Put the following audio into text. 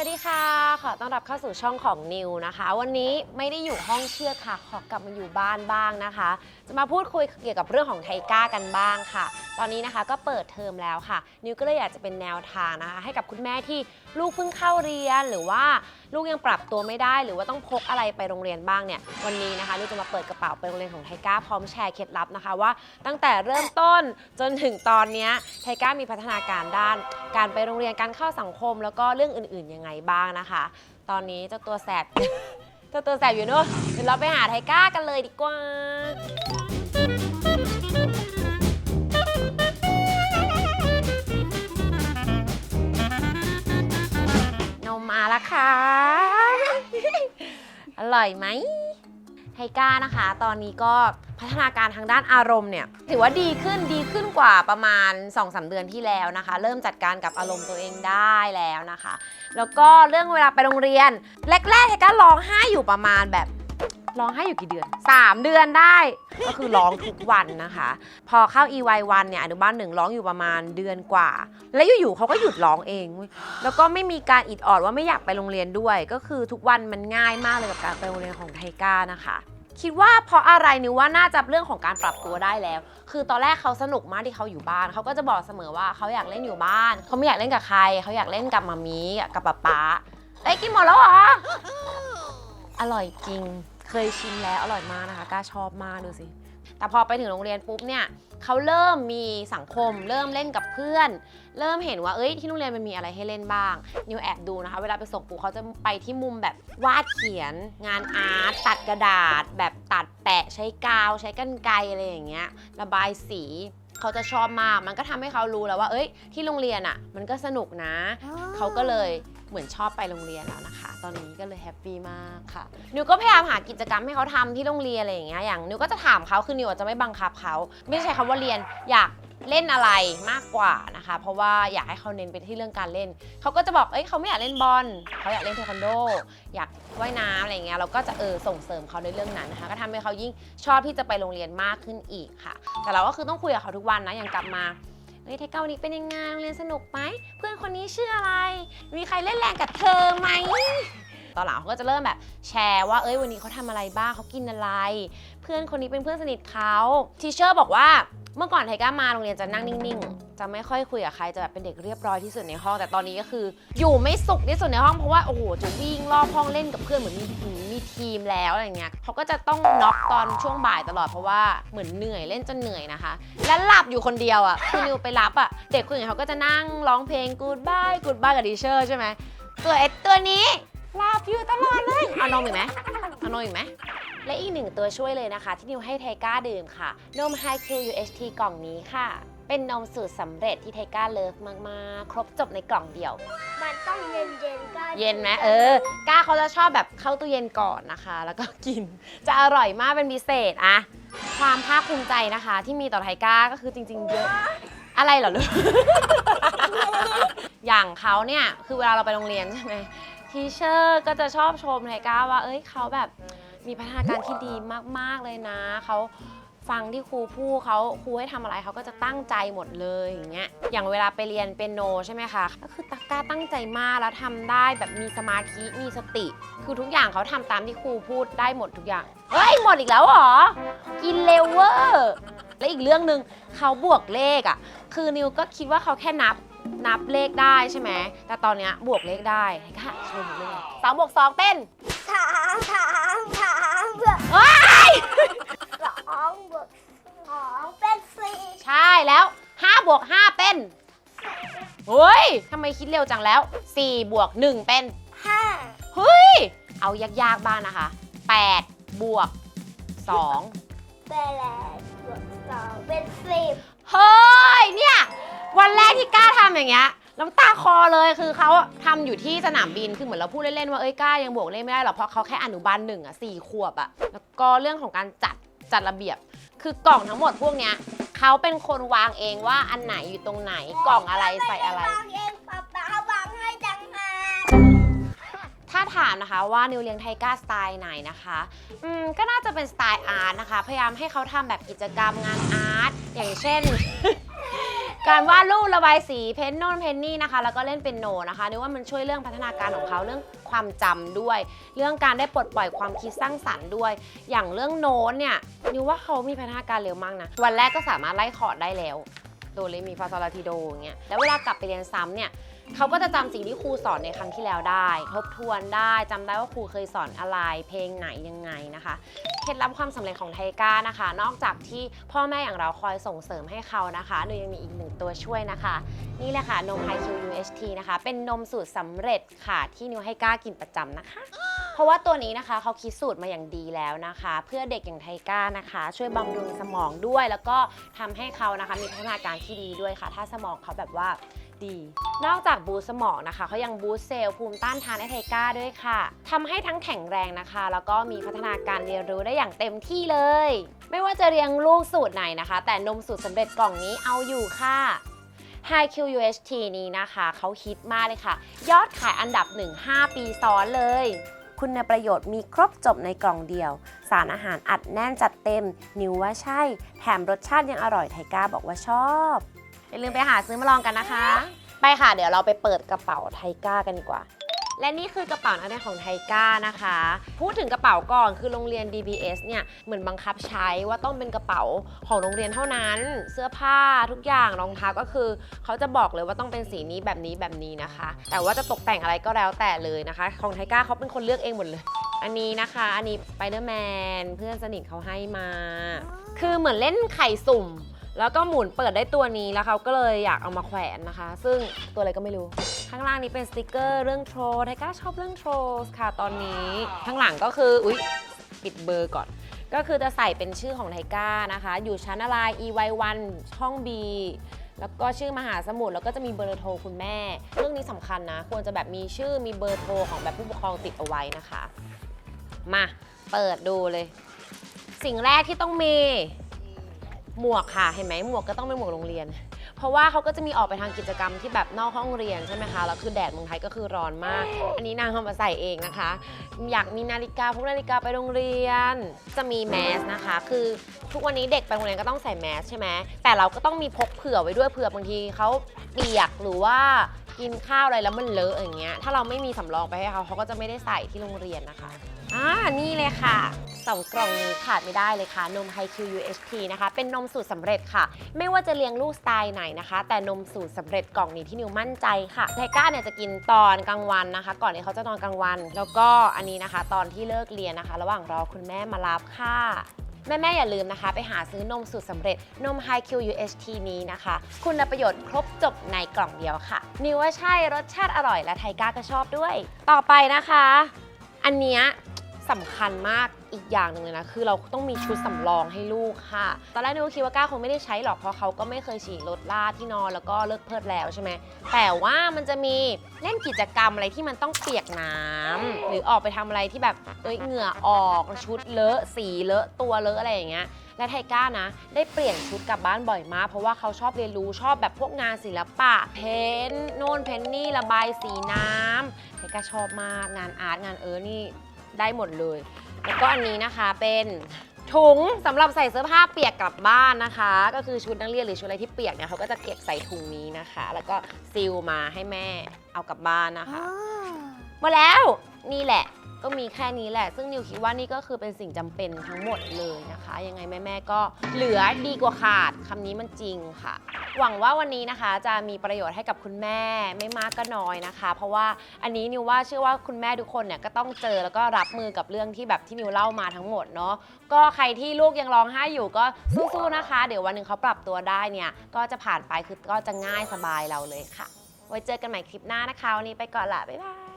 วัสดีค่ะ ขอต้อนรับเข้าสู่ช่องของนิวนะคะ วันนี้ไม่ได้อยู่ห้องเชือดค่ะ ขอกลับมาอยู่บ้านบ้างนะคะ จะมาพูดคุยเกี่ยวกับเรื่องของไทก้ากันบ้างค่ะ ตอนนี้นะคะก็เปิดเทอมแล้วค่ะ นิวก็เลยอยากจะเป็นแนวทางนะคะ ให้กับคุณแม่ที่ลูกเพิ่งเข้าเรียนหรือว่าลูกยังปรับตัวไม่ได้ หรือว่าต้องพกอะไรไปโรงเรียนบ้างเนี่ยวันนี้นะคะนิวจะมาเปิดกระเป๋าไปโรงเรียนของไทก้าพร้อมแชร์เคล็ดลับนะคะว่า ตั้งแต่เริ่มต้นจนถึงตอนนี้ไทก้ามีพัฒนาการด้าน การไปโรงเรียนการเข้าสังคม แล้วก็เรื่องอื่นๆยังไงบ้างนะคะ ตอนนี้เจ้าตัวแสบ เจ้าตัวแสบอยู่เนอะเดี๋ยวเราไปหาไทก้ากันเลยดีกว่า มาแล้วค่ะ อร่อยไหมไทก้านะคะ ตอนนี้ก็พัฒนาการทางด้านอารมณ์เนี่ย ถือว่าดีขึ้นดีขึ้นกว่าประมาณ2-3เดือนที่แล้วนะคะ เริ่มจัดการกับอารมณ์ตัวเองได้แล้วนะคะ แล้วก็เรื่องเวลาไปโรงเรียน แรกๆไทก้าร้องไห้อยู่ประมาณแบบ ร้องไห้อยู่กี่เดือน 3 เดือนได้ ก็คือร้องทุกวันนะคะ พอเข้า EY1 เนี่ยอนุบาลหนึ่งร้องอยู่ประมาณเดือนกว่า แล้วอยู่ๆเขาก็หยุดร้องเองเว้ยแล้วก็ไม่มีการอิดออดว่าไม่อยากไปโรงเรียนด้วย ก็คือทุกวันมันง่ายมากเลยกับการไปโรงเรียนของไทก้านะคะคิดว่าเพราะอะไรนิวว่าน่าจะเรื่องของการปรับตัวได้แล้ว คือตอนแรกเขาสนุกมากที่เขาอยู่บ้าน เขาก็จะบอกเสมอว่าเขาอยากเล่นอยู่บ้าน เขาไม่อยากเล่นกับใคร เขาอยากเล่นกับมามีกับป๊าป๊าเอ้ยกินหมดแล้วเหรอ อร่อยจริง เคยชิมแล้วอร่อยมากนะคะกล้าชอบมากดูสิ แต่พอไปถึงโรงเรียนปุ๊บเนี่ยเขาเริ่มมีสังคม เริ่มเล่นกับเพื่อน เริ่มเห็นว่าเอ้ยที่โรงเรียนมันมีอะไรให้เล่นบ้างนิวแอบดูนะคะ เวลาไปส่งปุ๊บเขาจะไปที่มุมแบบวาดเขียน งานอาร์ตตัดกระดาษ แบบตัดแปะใช้กาว ใช้กันไกรอะไรอย่างเงี้ยระบายสีเขาจะชอบมาก มันก็ทำให้เขารู้แล้วว่า เอ้ย ที่โรงเรียนอะ่ะ มันก็สนุกนะ เขาก็เลย เหมือนชอบไปโรงเรียนแล้วนะคะ ตอนนี้ก็เลยแฮปปี้มากค่ะ นิวก็พยายามหากิจกรรมให้เขาทำที่โรงเรียนอะไรอย่างเงี้ย อย่างนิวก็จะถามเขาคือนิวอาจจะไม่บังคับเขา ไม่ใช่คำว่าเรียน อยากเล่นอะไรมากกว่านะคะ เพราะว่าอยากให้เขาเน้นไปที่เรื่องการเล่น เขาก็จะบอก เอ้ยเขาไม่อยากเล่นบอล เขาอยากเล่นเทควันโด อยากว่ายน้ำอะไรเงี้ย เราก็จะเออส่งเสริมเขาในเรื่องนั้นนะคะ ก็ทำให้เขายิ่งชอบที่จะไปโรงเรียนมากขึ้นอีกค่ะ แต่เราก็คือต้องคุยกับเขาทุกวันนะ อย่างกลับมา เฮ้ยเทคเก้าวันนี้เป็นยังไงโรงเรียนสนุกไหมเพื่อนคนนี้ชื่ออะไร มีใครเล่นแรงกับเธอไหม ตอนหลังเขาก็จะเริ่มแบบแชร์ว่าเอ้ยวันนี้เขาทำอะไรบ้างเขากินอะไร เพื่อนคนนี้เป็นเพื่อนสนิทเขาทีเชอร์บอกว่าเมื่อก่อนไทก้ามาโรงเรียนจะนั่งนิ่งๆ จะไม่ค่อยคุยกับใครจะแบบเป็นเด็กเรียบร้อยที่สุดในห้อง แต่ตอนนี้ก็คือ อยู่ไม่สุขที่สุดในห้องเพราะว่าโอ้โหจะวิ่งรอบห้องเล่นกับเพื่อนเหมือนมีมีทีมแล้วอะไรเงี้ยเขาก็จะต้องน็อกตอนช่วงบ่ายตลอดเพราะว่าเหมือนเหนื่อยเล่นจนเหนื่อยนะคะ และหลับอยู่คนเดียวอะคือนิวไปรับอะเด็กคนอื่นเขาก็จะนั่งร้องเพลง goodbye goodbye กับดีเชอร์ใช่ไหมตัวเอ็ดตัวนี้ หลับอยู่ตลอดเลย เอานมอีกไหมเอานมอีกไหม และอีกหนึ่งตัวช่วยเลยนะคะ ที่นิวให้ไทก้าดื่มค่ะ นม High Q UHT กล่องนี้ค่ะ เป็นนมสูตรสำเร็จที่ไทก้าเลิฟมากๆ ครบจบในกล่องเดียว มันต้องเย็นเย็นๆก็เย็นไหมเออ ก้าเขาจะชอบแบบเข้าตู้เย็นก่อนนะคะ แล้วก็กิน จะอร่อยมากเป็นพิเศษอะความภาคภูมิใจนะคะ ที่มีต่อไทก้าก็คือจริง ๆ เยอะ อะไรเหรอลูก อย่างเขาเนี่ย คือเวลาเราไปโรงเรียนใช่ไหม ทีเชอร์ก็จะชอบชมไทก้าว่า เอ้ยเขาแบบมีพัฒนาการที่ดีมาก ๆ เลยนะ เขาฟังที่ครูพูดเขาครูให้ทำอะไรเขาก็จะตั้งใจหมดเลยอย่างเงี้ย อย่างเวลาไปเรียนเปียโนใช่ไหมคะ ก็คือตากล้าตั้งใจมากแล้วทำได้แบบมีสมาธิมีสติ คือทุกอย่างเขาทำตามที่ครูพูดได้หมดทุกอย่าง เฮ้ยหมดอีกแล้วเหรอ กินเร็วเวอร์ และอีกเรื่องหนึ่งเขาบวกเลขอะ คือนิวก็คิดว่าเขาแค่นับ นับเลขได้ใช่ไหม แต่ตอนเนี้ยบวกเลขได้ค่ะชมเลยสองบวกสองเป็นสามสามสามบวกเฮ้ยสองบวกสองเป็นสี่ใช่แล้ว5บวก5เป็นเฮ้ยทำไมคิดเร็วจังแล้ว4บวก1เป็นห้าเฮ้ย เอายากๆบ้างนะคะ8บวก2แปดบวกสองเป็นสิบเฮ้ยเนี่ย วันแรกที่กล้าทำอย่างเงี้ยน้ำตาคอเลยคือเขาทำอยู่ที่สนามบินคือเหมือนเราพูดเล่นๆว่าเอ้ยกล้ายังบวกเลขไม่ได้หรอกเพราะเขาแค่อนุบาลหนึ่งอะสี่ขวบอะแล้วก็เรื่องของการจัดจัดระเบียบ คือกล่องทั้งหมดพวกเนี้ยเขาเป็นคนวางเองว่าอันไหนอยู่ตรงไหนกล่องอะไรใส่อะไร วางเองป๊าป๊าวางให้จังหากถ้าถามนะคะว่านิวเลียงไทก้าสไตล์ไหนนะคะอืมก็น่าจะเป็นสไตล์อาร์ตนะคะ พยายามให้เขาทำแบบกิจกรรมงานอาร์ตอย่างเช่น การวาดรูประบายสีเพนโนนเพนนี่นะคะ แล้วก็เล่นเป็นโนนะคะนึกว่ามันช่วยเรื่องพัฒนาการของเขาเรื่องความจำด้วย เรื่องการได้ปลดปล่อยความคิดสร้างสรรค์ด้วย อย่างเรื่องโน้ตเนี่ยนึกว่าเขามีพัฒนาการเร็วมากนะวันแรกก็สามารถไล่คอร์ดได้แล้ว โดเรมีฟาซอลาทิโดอย่างเงี้ยแล้วเวลากลับไปเรียนซ้ำเนี่ย เขาก็จะจำสิ่งที่ครูสอนในครั้งที่แล้วได้ ทบทวนได้จำได้ว่าครูเคยสอนอะไร เพลงไหนยังไงนะคะ เคล็ดลับความสำเร็จของไทก้านะคะ นอกจากที่พ่อแม่อย่างเราคอยส่งเสริมให้เขานะคะหนูยังมีอีกหนึ่งตัวช่วยนะคะ นี่แหละค่ะนม High Q UHT นะคะ เป็นนมสูตรสำเร็จค่ะที่นิวให้ก้ากินประจำนะคะเพราะว่าตัวนี้นะคะเขาคิดสูตรมาอย่างดีแล้วนะคะ เพื่อเด็กอย่างไทก้านะคะ ช่วยบำรุงสมองด้วย แล้วก็ทำให้เขานะคะมีพัฒนาการที่ดีด้วยค่ะ ถ้าสมองเขาแบบว่า ดี นอกจากบูสสมองนะคะเขายังบูสเซลล์ภูมิต้านทานให้ไทก้าด้วยค่ะทำให้ทั้งแข็งแรงนะคะ แล้วก็มีพัฒนาการเรียนรู้ได้อย่างเต็มที่เลย ไม่ว่าจะเรียงลูกสูตรไหนนะคะ แต่นมสูตรสำเร็จกล่องนี้เอาอยู่ค่ะ High Q UHT นี้นะคะเขาฮิตมากเลยค่ะ ยอดขายอันดับ 1 5 ปีซ้อนเลย คุณประโยชน์มีครบจบในกล่องเดียว สารอาหารอัดแน่นจัดเต็ม นิวว่าใช่ แถมรสชาติยังอร่อยไทก้าบอกว่าชอบ อย่าลืมไปหาซื้อมาลองกันนะคะ ไปค่ะเดี๋ยวเราไปเปิดกระเป๋าไทก้ากันดีกว่า และนี่คือกระเป๋านักเรียนของไทก้านะคะ พูดถึงกระเป๋าก่อนคือโรงเรียน DBS เนี่ยเหมือนบังคับใช้ว่าต้องเป็นกระเป๋าของโรงเรียนเท่านั้น เสื้อผ้าทุกอย่างรองเท้าก็คือ เขาจะบอกเลยว่าต้องเป็นสีนี้แบบนี้แบบนี้นะคะ แต่ว่าจะตกแต่งอะไรก็แล้วแต่เลยนะคะ ของไทก้าเขาเป็นคนเลือกเองหมดเลยอันนี้นะคะ อันนี้ไปเดอร์แมนเพื่อนสนิทเขาให้มา คือเหมือนเล่นไข่สุ่ม แล้วก็หมุนเปิดได้ตัวนี้แล้วเขาก็เลยอยากเอามาแขวนนะคะ ซึ่งตัวอะไรก็ไม่รู้ ข้างล่างนี้เป็นสติกเกอร์เรื่องโทรไทก้าชอบเรื่องโทรค่ะตอนนี้ข้างหลังก็คืออุ๊ยปิดเบอร์ก่อน ก็คือจะใส่เป็นชื่อของไทก้านะคะ อยู่ชั้นอะไร EY1 ช่อง B แล้วก็ชื่อมหาสมุทรแล้วก็จะมีเบอร์โทรคุณแม่ เรื่องนี้สำคัญนะ ควรจะแบบมีชื่อมีเบอร์โทรของแบบผู้ปกครองติดเอาไว้นะคะ มาเปิดดูเลย สิ่งแรกที่ต้องมี หมวกค่ะเห็นไหมหมวกก็ต้องเป็นหมวกโรงเรียน เพราะว่าเขาก็จะมีออกไปทางกิจกรรมที่แบบนอกห้องเรียนใช่ไหมคะแล้วคือแดดเมืองไทยก็คือร้อนมาก อันนี้นางเอามาใส่เองนะคะ อยากมีนาฬิกาพวกนาฬิกาไปโรงเรียน จะมีแมสนะคะ คือทุกวันนี้เด็กไปโรงเรียนก็ต้องใส่แมสใช่ไหมแต่เราก็ต้องมีพกเผื่อไว้ด้วยเผื่อบางทีเขาเปียกหรือว่า กินข้าวอะไรแล้วมันเลอะอย่างเงี้ย ถ้าเราไม่มีสำรองไปให้เขาเขาก็จะไม่ได้ใส่ที่โรงเรียนนะคะ อ่า นี่เลยค่ะสองกล่องนี้ขาดไม่ได้เลยค่ะ นม High Q UHT นะคะ เป็นนมสูตรสำเร็จค่ะ ไม่ว่าจะเลี้ยงลูกสไตล์ไหนนะคะ แต่นมสูตรสำเร็จกล่องนี้ที่นิวมั่นใจค่ะไทก้าเนี่ยจะกินตอนกลางวันนะคะ ก่อนที่เขาจะนอนกลางวัน แล้วก็อันนี้นะคะ ตอนที่เลิกเรียนนะคะ ระหว่างรอคุณแม่มารับค่ะ แม่ ๆ อย่าลืมนะคะ ไปหาซื้อนมสูตรสำเร็จนม High Q UHT นี้นะคะ คุณประโยชน์ครบจบในกล่องเดียวค่ะ นิวว่าใช่รสชาติอร่อยและไทก้าก็ชอบด้วย ต่อไปนะคะ อันเนี้ยสำคัญมาก อีกอย่างหนึ่งเลยนะ คือเราต้องมีชุดสำรองให้ลูกค่ะ ตอนแรกนิวก็คิดว่าก้าคงไม่ได้ใช้หรอกเพราะเขาก็ไม่เคยฉี่รถลาดที่นอนแล้วก็เลิกเพิดแล้วใช่ไหมแต่ว่ามันจะมีเล่นกิจกรรมอะไรที่มันต้องเปียกน้ำหรือออกไปทำอะไรที่แบบเอ้ยเหงื่อออกชุดเลอะสีเลอะตัวเลอะอะไรอย่างเงี้ย และไทก้านะ ได้เปลี่ยนชุดกลับบ้านบ่อยมาก เพราะว่าเขาชอบเรียนรู้ชอบแบบพวกงานศิลปะ เพ้นท์โน่นเพ้นนี่ระบายสีน้ำไทก้าชอบมากงานอาร์ตงานเออนี่ได้หมดเลย แล้วก็อันนี้นะคะเป็นถุงสำหรับใส่เสื้อผ้าเปียกกลับบ้านนะคะ ก็คือชุดนักเรียนหรือชุดอะไรที่เปียกเนี่ยเขาก็จะเก็บใส่ถุงนี้นะคะ แล้วก็ซีลมาให้แม่เอากลับบ้านนะคะหมาแล้วนี่แหละ ก็มีแค่นี้แหละ ซึ่งนิวคิดว่านี่ก็คือเป็นสิ่งจำเป็นทั้งหมดเลยนะคะ ยังไงแม่ๆก็เหลือดีกว่าขาดคำนี้มันจริงค่ะ หวังว่าวันนี้นะคะจะมีประโยชน์ให้กับคุณแม่ไม่มากก็น้อยนะคะ เพราะว่าอันนี้นิวว่าเชื่อว่าคุณแม่ทุกคนเนี่ยก็ต้องเจอแล้วก็รับมือกับเรื่องที่แบบที่นิวเล่ามาทั้งหมดเนาะก็ใครที่ลูกยังร้องไห้อยู่ก็สู้ๆนะคะ เดี๋ยววันหนึ่งเขาปรับตัวได้เนี่ยก็จะผ่านไปคือก็จะง่ายสบายเราเลยค่ะ ไว้เจอกันใหม่คลิปหน้านะคะวันนี้ไปก่อนละบ๊ายบาย